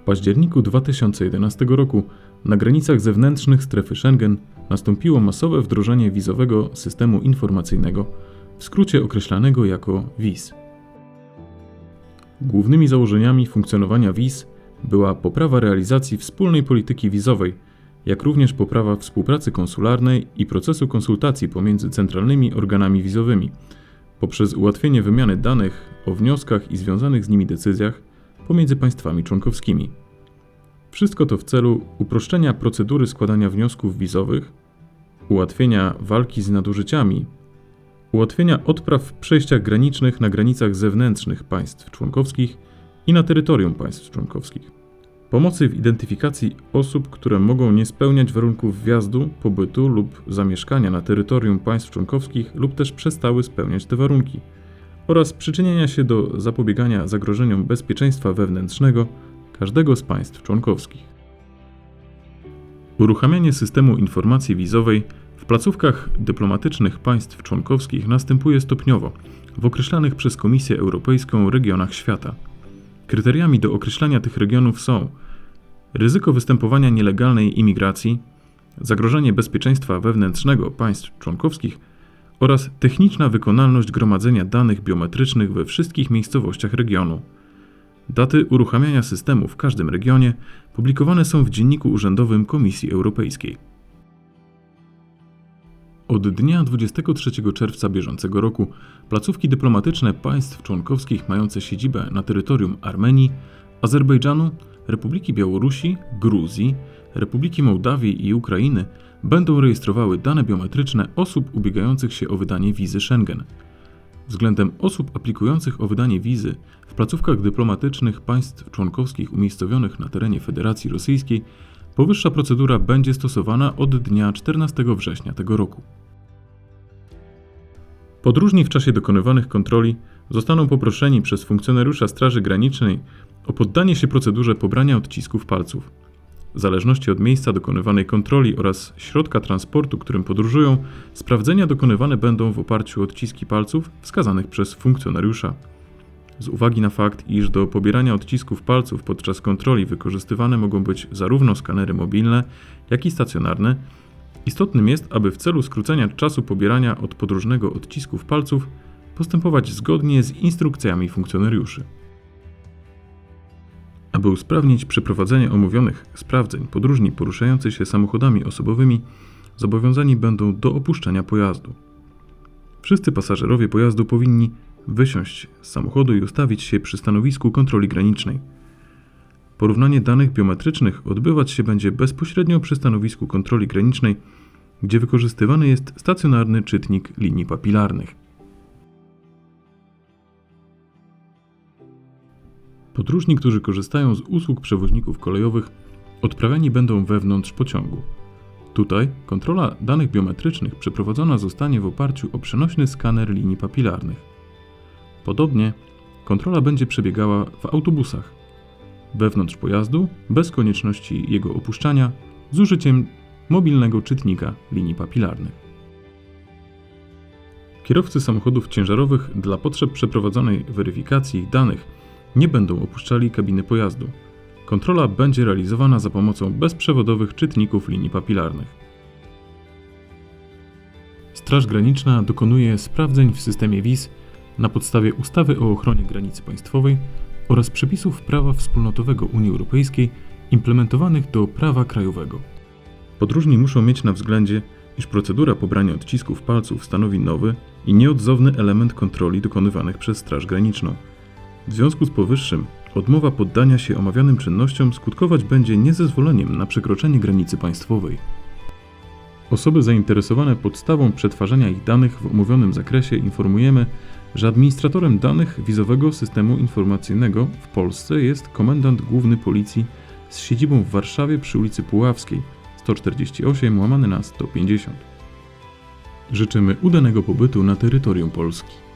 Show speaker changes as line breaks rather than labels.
W październiku 2011 roku na granicach zewnętrznych strefy Schengen nastąpiło masowe wdrożenie wizowego systemu informacyjnego, w skrócie określanego jako WIS. Głównymi założeniami funkcjonowania WIS była poprawa realizacji wspólnej polityki wizowej, jak również poprawa współpracy konsularnej i procesu konsultacji pomiędzy centralnymi organami wizowymi, poprzez ułatwienie wymiany danych o wnioskach i związanych z nimi decyzjach pomiędzy państwami członkowskimi. Wszystko to w celu uproszczenia procedury składania wniosków wizowych, ułatwienia walki z nadużyciami, ułatwienia odpraw w przejściach granicznych na granicach zewnętrznych państw członkowskich i na terytorium państw członkowskich, pomocy w identyfikacji osób, które mogą nie spełniać warunków wjazdu, pobytu lub zamieszkania na terytorium państw członkowskich lub też przestały spełniać te warunki, oraz przyczynienia się do zapobiegania zagrożeniom bezpieczeństwa wewnętrznego każdego z państw członkowskich. Uruchamianie systemu informacji wizowej w placówkach dyplomatycznych państw członkowskich następuje stopniowo w określanych przez Komisję Europejską regionach świata. Kryteriami do określania tych regionów są ryzyko występowania nielegalnej imigracji, zagrożenie bezpieczeństwa wewnętrznego państw członkowskich oraz techniczna wykonalność gromadzenia danych biometrycznych we wszystkich miejscowościach regionu. Daty uruchamiania systemu w każdym regionie publikowane są w Dzienniku Urzędowym Komisji Europejskiej. Od dnia 23 czerwca bieżącego roku placówki dyplomatyczne państw członkowskich mające siedzibę na terytorium Armenii, Azerbejdżanu, Republiki Białorusi, Gruzji, Republiki Mołdawii i Ukrainy będą rejestrowały dane biometryczne osób ubiegających się o wydanie wizy Schengen. Względem osób aplikujących o wydanie wizy w placówkach dyplomatycznych państw członkowskich umiejscowionych na terenie Federacji Rosyjskiej powyższa procedura będzie stosowana od dnia 14 września tego roku. Podróżni w czasie dokonywanych kontroli zostaną poproszeni przez funkcjonariusza Straży Granicznej o poddanie się procedurze pobrania odcisków palców. W zależności od miejsca dokonywanej kontroli oraz środka transportu, którym podróżują, sprawdzenia dokonywane będą w oparciu o odciski palców wskazanych przez funkcjonariusza. Z uwagi na fakt, iż do pobierania odcisków palców podczas kontroli wykorzystywane mogą być zarówno skanery mobilne, jak i stacjonarne, istotnym jest, aby w celu skrócenia czasu pobierania od podróżnego odcisków palców postępować zgodnie z instrukcjami funkcjonariuszy. Aby usprawnić przeprowadzenie omówionych sprawdzeń, podróżni poruszający się samochodami osobowymi zobowiązani będą do opuszczenia pojazdu. Wszyscy pasażerowie pojazdu powinni wysiąść z samochodu i ustawić się przy stanowisku kontroli granicznej. Porównanie danych biometrycznych odbywać się będzie bezpośrednio przy stanowisku kontroli granicznej, gdzie wykorzystywany jest stacjonarny czytnik linii papilarnych. Podróżni, którzy korzystają z usług przewoźników kolejowych, odprawiani będą wewnątrz pociągu. Tutaj kontrola danych biometrycznych przeprowadzona zostanie w oparciu o przenośny skaner linii papilarnych. Podobnie kontrola będzie przebiegała w autobusach. Wewnątrz pojazdu, bez konieczności jego opuszczania, z użyciem mobilnego czytnika linii papilarnych. Kierowcy samochodów ciężarowych dla potrzeb przeprowadzonej weryfikacji ich danych nie będą opuszczali kabiny pojazdu. Kontrola będzie realizowana za pomocą bezprzewodowych czytników linii papilarnych. Straż Graniczna dokonuje sprawdzeń w systemie WIS na podstawie ustawy o ochronie granicy państwowej oraz przepisów prawa wspólnotowego Unii Europejskiej implementowanych do prawa krajowego. Podróżni muszą mieć na względzie, iż procedura pobrania odcisków palców stanowi nowy i nieodzowny element kontroli dokonywanych przez Straż Graniczną. W związku z powyższym, odmowa poddania się omawianym czynnościom skutkować będzie niezezwoleniem na przekroczenie granicy państwowej. Osoby zainteresowane podstawą przetwarzania ich danych w omówionym zakresie informujemy, że administratorem danych wizowego systemu informacyjnego w Polsce jest komendant główny policji z siedzibą w Warszawie przy ulicy Puławskiej 148 łamane na 150. Życzymy udanego pobytu na terytorium Polski.